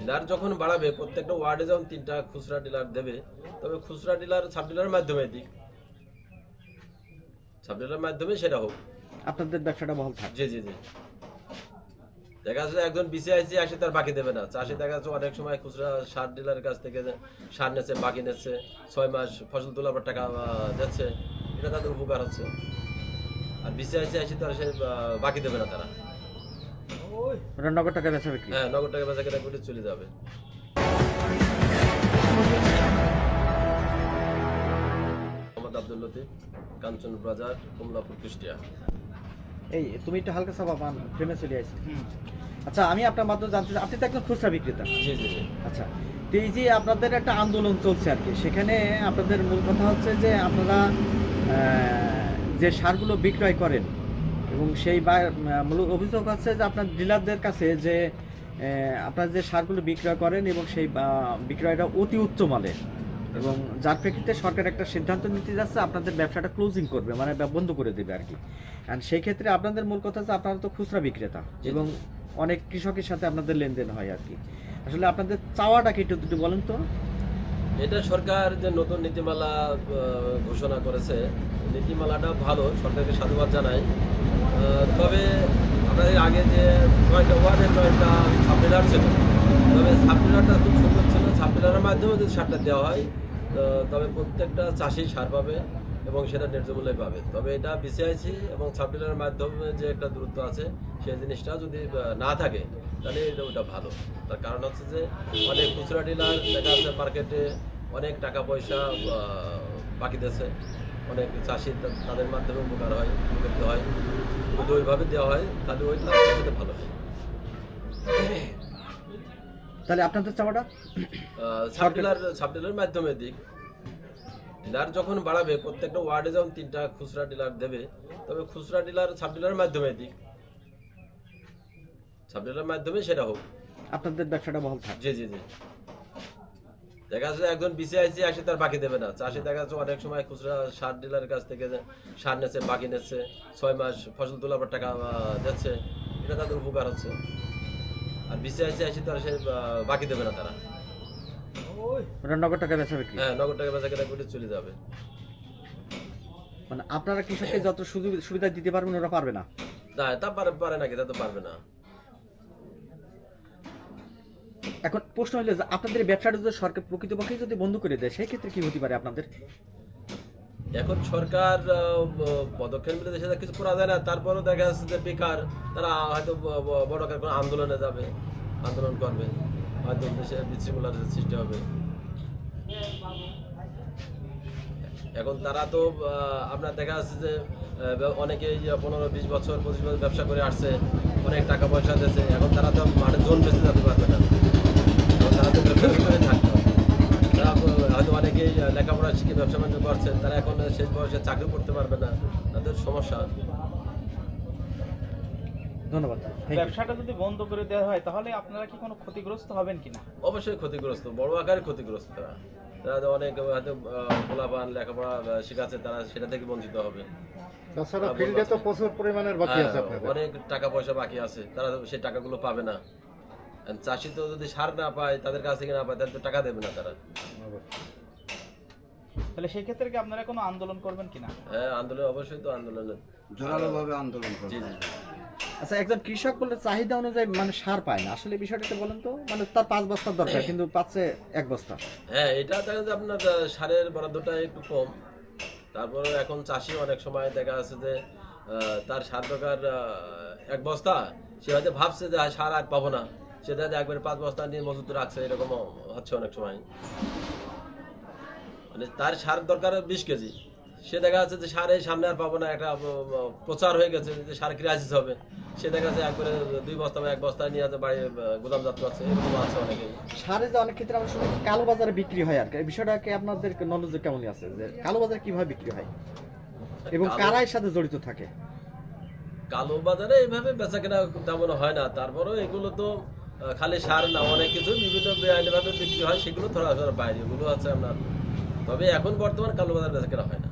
Dealer যখন বাড়াবে প্রত্যেকটা ওয়ার্ডে যখন তিনটা খুচরা ডিলার দেবে তবে খুচরা ডিলার সাব ডিলারের মাধ্যমে দিক। সাব ডিলারের মাধ্যমে সেটা হোক। আপনাদের ব্যবসাটা বহাল থাকবে জি জি জি। দেখা যাচ্ছে একজন বিসিআইসি আসে তার বাকি দেবে না। চাষি দেখা যাচ্ছে অনেক সময় খুচরা সার ডিলারের কাছ থেকে সার নেছে বাকি নেছে ছয় মাস ফসল তোলার পর টাকা যাচ্ছে এটা তাদের উপকার হচ্ছে। আর বিসিআইসি আসে তার সে বাকি দেবে না তারা। ওটা নগদ টাকা বেচা বিক্রি? হ্যাঁ নগদ টাকা বেচা কেনা করে চলে যাবে। মোহাম্মদ আব্দুল লতিফ কাঞ্চন বাজার কমলাপুর কুষ্টিয়া। এই তুমি একটু হালকা সাবা পান ফ্রেমে চলে আসছি। আচ্ছা আমি আপনার মাধ্যমে জানতে চাই, আপনি তো একজন খুচরা বিক্রেতা। জি জি জি। আচ্ছা তো এই যে আপনাদের একটা আন্দোলন চলছে আর কি সেখানে আপনাদের মূল কথা হচ্ছে যে আপনারা আহ, যে সারগুলো বিক্রয় করেন এবং সেই মূল অভিযোগ হচ্ছে যে আপনার ডিলারদের কাছে যে আপনারা যে সারগুলো বিক্রয় করেন এবং সেই বিক্রয়টা অতি উচ্চ মানের। এবং যার প্রেক্ষিতে সরকার একটা সিদ্ধান্ত নিতে যাচ্ছে আপনাদের ব্যবসাটা ক্লোজিং করবে মানে বন্ধ করে দেবে আর কি। অ্যান্ড সেই ক্ষেত্রে আপনাদের মূল কথা হচ্ছে আপনারা তো খুচরা বিক্রেতা এবং অনেক কৃষকের সাথে আপনাদের লেনদেন হয় আর কি। আসলে আপনাদের চাওয়াটা কি একটু একটু বলেন তো? এটা সরকার যে নতুন নীতিমালা ঘোষণা করেছে নীতিমালাটা ভালো সরকারকে সাধুবাদ জানাই। তবে আপনাদের আগে যে নয়টা ওয়ার্ডে নয়টা সাবডিলার ছিল, তবে সাবডিলারটা খুব সুন্দর ছিল। সাবডিলারের মাধ্যমে যদি সারটা দেওয়া হয়। তবে প্রত্যেকটা চাষি সার পাবে এবং সেটা ন্যায্য মূল্যে পাবে। তবে এটা বিসিআইসি এবং সাবডিলারের মাধ্যমে যে একটা দূরত্ব আছে, সেই জিনিসটা যদি না থাকে, তাহলে এটা ওটা ভালো। তার কারণ হচ্ছে যে, অনেক খুচরা ডিলার, দেখা যাচ্ছে মার্কেটে অনেক টাকা পয়সা বাকি দিয়েছে। অনেক চাষি তাদের মাধ্যমে উপকার হয় উপকৃত হয়। যদি ওইভাবে দেওয়া হয় তাহলে ওইটা সবচেয়ে ভালো হয়। তাহলে আপনাদের চাওয়াটা? সাব ডিলার সাব মাধ্যমে দিক। ডিলার যখন বাড়াবে প্রত্যেকটা ওয়ার্ডে যখন তিনটা খুচরা ডিলার দেবে তবে খুচরা ডিলার সাব ডিলারের মাধ্যমে দিক। সাব ডিলারের মাধ্যমে সেটা হোক। আপনাদের ব্যবসাটা বহাল থাকবে জি জি জি। দেখা যাচ্ছে একজন বিসিআইসি আসে তার বাকি দেবে না। চাষি দেখা যাচ্ছে অনেক সময় খুচরা সার ডিলারের কাছ থেকে সার নেছে বাকি নেছে ছয় মাস ফসল তোলার পর টাকা দিচ্ছে এটা তাদের উপকার হচ্ছে। আর বিসিআইসি আসে তার সে বাকি দেবে না তারা। নগদ টাকা বেচা বিক্রি? হ্যাঁ নগদ টাকা বেচা কেনা করে চলে যাবে। মানে আপনারা কৃষককে যত সুবিধা দিতে পারবেন ওরা পারবে না? না তা পারে পারে নাকি তা তো পারবে না। এখন প্রশ্ন হলো যে আপনাদের ব্যবসাটা যদি সরকার প্রকৃতপক্ষে যদি বন্ধ করে দেয় সেই ক্ষেত্রে কি হতে পারে আপনাদের? এখন সরকার পদক্ষেপ নিলে সেটা কিছু করা যায় না। তারপরও দেখা যাচ্ছে যে বেকার, তারা হয়তো বড় কোনো আন্দোলনে যাবে, আন্দোলন করবে। হয়তো দেশে বিশৃঙ্খলার সৃষ্টি হবে। এখন তারা তো আপনার দেখা যাচ্ছে যে অনেকে পনেরো, বিশ বছর, পঁচিশ বছর ব্যবসা করে আসছে, অনেক টাকা পয়সা দিয়েছে। এখন তারা তো মাঠে জোন বেঁচে যেতে পারবে না। তারা তো থাকতে হবে তারা হয়তো অনেকেই লেখাপড়া শিখে ব্যবসা বাণিজ্য করছেন তারা এখন শেষ বয়সে চাকরি করতে পারবে না তাদের সমস্যা ধন্যবাদ ব্যবসাটা যদি বন্ধ করে দেওয়া হয় তাহলে আপনারা কি কোনো ক্ষতিগ্রস্ত হবেন কিনা? অবশ্যই ক্ষতিগ্রস্ত বড় আকারে ক্ষতিগ্রস্ত তারা। তারা অনেক হয়তো পোলাপান লেখাপড়া শেখাচ্ছে তারা সেটা থেকে বঞ্চিত হবে। তাছাড়া ফিল্ডে তো প্রচুর পরিমাণের বাকি আছে হ্যাঁ, অনেক টাকা পয়সা বাকি আছে তারা সেই টাকাগুলো পাবে না। চাষি তো যদি সার না পায় তাদের কাছ থেকে না পায় তাহলে তো টাকা দেবে না তারা। তাহলে সেই ক্ষেত্রে কি আপনারা কোনো আন্দোলন করবেন কিনা? হ্যাঁ আন্দোলন অবশ্যই তো আন্দোলনে। জোরালোভাবে আন্দোলন জি করবে জি জি। আচ্ছা একজন কৃষক বলে চাহিদা অনুযায়ী মানে সার পায় না। আসলে বিষয়টা বলেন তো। মানে তার পাঁচ বস্তার দরকার কিন্তু পাচ্ছে এক বস্তা। হ্যাঁ এটা দেখা যাচ্ছে আপনার সারের বরাদ্দটা একটু কম। তারপরে এখন চাষি অনেক সময় দেখা যাচ্ছে যে তার সার দরকার এক বস্তা। সে হয়তো ভাবছে যে সার আর পাবো না। সেটা একবারে পাঁচ বস্তা নিয়ে মজুত রাখছে এরকম হচ্ছে অনেক সময়। মানে তার সার দরকার বিশ কেজি। সে দেখা যাচ্ছে যে সার এই সামনে আর পাবো না একটা প্রচার হয়ে গেছে যে সার ক্রাইসিস হবে। সে দেখা যাচ্ছে একবারে দুই বস্তা বা এক বস্তা নিয়ে যাচ্ছে বাড়ি গোদামজাত করছে এরকম আছে অনেকেই। সারে যে অনেক ক্ষেত্রে আমরা শুনি কালো বাজারে বিক্রি হয় আর কি। এই বিষয়টাকে আপনাদের নলেজে কেমনই আছে? যে কালো বাজারে কীভাবে বিক্রি হয়? এবং কালো- কারা এর সাথে জড়িত থাকে? কালো বাজারে এইভাবে বেচা কেনা তেমন হয় না। তারপরেও এগুলো তো খালি সার না, অনেক কিছু বিভিন্ন বেআইনিভাবে বিক্রি হয়, সেগুলো ধরা ধরা বাইরে ওগুলো আছে আপনার তবে এখন বর্তমান কালোবাজার বেচা কেনা হয় না।